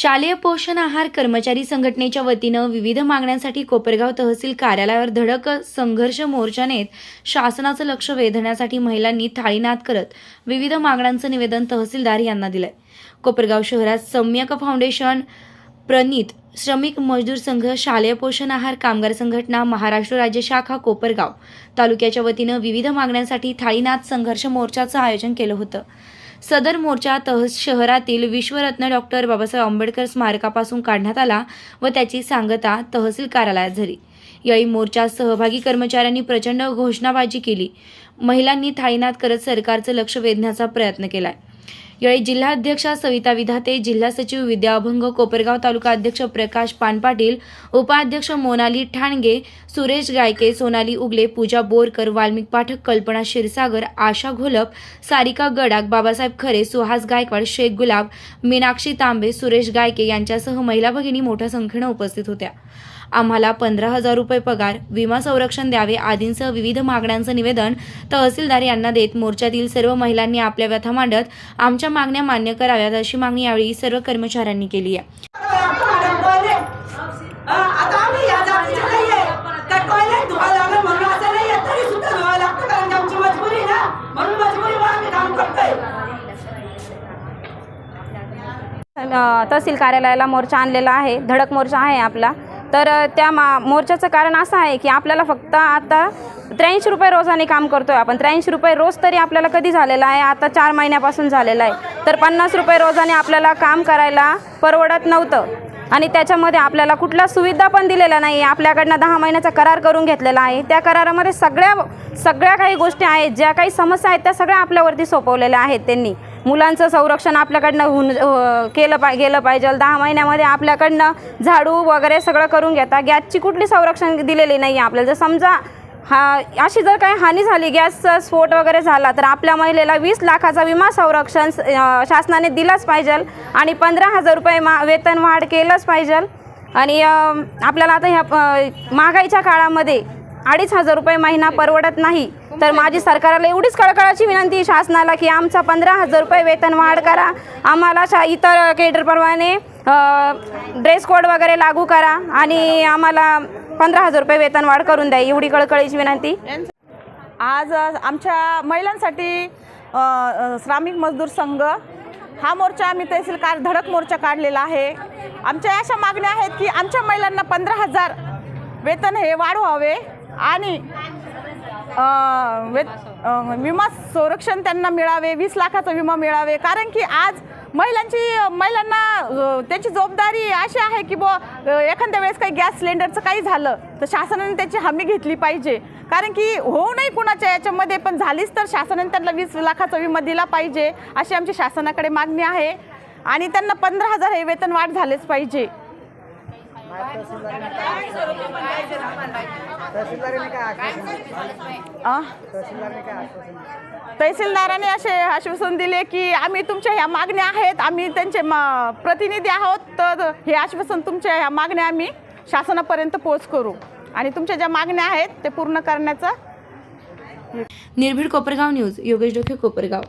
शालेय पोषण आहार कर्मचारी संघटनेच्या वतीनं विविध मागण्यांसाठी कोपरगाव तहसील कार्यालयावर धडक संघर्ष मोर्चा नेत शासनाचं लक्ष वेधण्यासाठी महिलांनी थाळीनाद करत विविध मागण्यांचं निवेदन तहसीलदार यांना दिलंय. कोपरगाव शहरात सम्यक फाउंडेशन प्रणित श्रमिक मजदूर संघ शालेय पोषण आहार कामगार संघटना महाराष्ट्र राज्य शाखा कोपरगाव तालुक्याच्या वतीनं विविध मागण्यांसाठी थाळीनाथ संघर्ष मोर्चाचं आयोजन केलं होतं. सदर मोर्चा तह शहरातील विश्वरत्न डॉक्टर बाबासाहेब आंबेडकर स्मारकापासून काढण्यात आला व त्याची सांगता तहसील कार्यालयात झाली. यावेळी मोर्चात सहभागी कर्मचाऱ्यांनी प्रचंड घोषणाबाजी केली. महिलांनी थाळीनाद करत सरकारचं लक्ष वेधण्याचा प्रयत्न केलाय. यावेळी जिल्हाध्यक्षा सविता विधाते जिल्हा सचिव विद्या अभंग कोपरगाव तालुका अध्यक्ष प्रकाश पानपाटील उपाध्यक्ष मोनाली ठाणगे सुरेश गायके सोनाली उगले पूजा बोरकर वाल्मिक पाठक कल्पना क्षीरसागर आशा घोलप सारिका गडाक बाबासाहेब खरे सुहास गायकवाड शेख गुलाब मीनाक्षी तांबे सुरेश गायके यांच्यासह महिला भगिनी मोठ्या संख्येनं उपस्थित होत्या. आम्हाला पंधरा हजार रुपये पगार विमा संरक्षण द्यावे आदींसह विविध मागण्यांचं निवेदन तहसीलदार यांना देत मोर्चातील सर्व महिलांनी आपल्या व्यथा मांडत आमच्या मागण्या मान्य कराव्यात अशी मागणी यावेळी सर्व कर्मचाऱ्यांनी केली आहे. तहसील कार्यालयाला मोर्चा आणलेला आहे. धडक मोर्चा आहे आपला. तर त्या मा मोर्चाचं कारण असं आहे की आपल्याला फक्त आता त्र्याऐंशी रुपये रोजाने काम करतोय आपण. त्र्याऐंशी रुपये रोज तरी आपल्याला कधी झालेला आहे? आता चार महिन्यापासून झालेला आहे. तर पन्नास रुपये रोजाने आपल्याला काम करायला परवडत नव्हतं. आणि त्याच्यामध्ये आपल्याला कुठल्या सुविधा पण दिलेल्या नाही आपल्याकडनं दहा महिन्याचा करार करून घेतलेला आहे. त्या करारामध्ये सगळ्या सगळ्या काही गोष्टी आहेत. ज्या काही समस्या आहेत त्या सगळ्या आपल्यावरती सोपवलेल्या आहेत त्यांनी. मुलांचं संरक्षण आपल्याकडनं होऊन केलं पा गेलं पाहिजे. दहा महिन्यामध्ये आपल्याकडनं झाडू वगैरे सगळं करून घेता. गॅसची कुठली संरक्षण दिलेली नाही आहे आपल्याला. जर समजा हा अशी जर काही हानी झाली गॅसचा स्फोट वगैरे झाला तर आपल्या महिलेला वीस लाखाचा विमा संरक्षण शासनाने दिलाच पाहिजे. आणि पंधरा हजार रुपये मा वेतन वाढ केलंच पाहिजे. आणि आपल्याला आता ह्या महागाईच्या काळामध्ये अडीच हजार रुपये महिना परवडत नाही. तर माझी सरकारला एवढीच कळकळाची विनंती शासनाला की आमचा पंधरा हजार रुपये वेतन वाढ करा. आम्हाला शा इतर केडरप्रमाणे ड्रेस कोड वगैरे लागू करा आणि आम्हाला पंधरा हजार रुपये वेतन वाढ करून द्या. एवढी कळकळीची विनंती. आज आमच्या महिलांसाठी श्रामिक मजदूर संघ हा मोर्चा आम्ही तहसील कार धडक मोर्चा काढलेला आहे. आमच्या अशा मागण्या आहेत की आमच्या महिलांना पंधरा हजार वेतन हे वाढवावे आणि विमा संरक्षण त्यांना मिळावे वीस लाखाचा विमा मिळावे. कारण की आज महिलांची महिलांना त्याची त्यांची जबाबदारी अशी आहे की बुवा एखाद्या वेळेस काही गॅस सिलेंडरचं काही झालं तर शासनाने त्याची हमी घेतली पाहिजे. कारण की होऊ नाही कुणाच्या याच्यामध्ये पण झालीच तर शासनाने त्यांना वीस लाखाचा विमा दिला पाहिजे अशी आमची शासनाकडे मागणी आहे. आणि त्यांना पंधरा हजार हे वेतन वाढ झालेच पाहिजे. तहसीलदाराने असे आश्वासन दिले की आम्ही तुमच्या ह्या मागण्या आहेत आम्ही त्यांचे प्रतिनिधी आहोत तर हे आश्वासन तुमच्या ह्या मागण्या आम्ही शासनापर्यंत पोच करू. आणि तुमच्या ज्या मागण्या आहेत ते पूर्ण करण्याचा निर्भीड कोपरगाव न्यूज योगेश डोके कोपरगाव.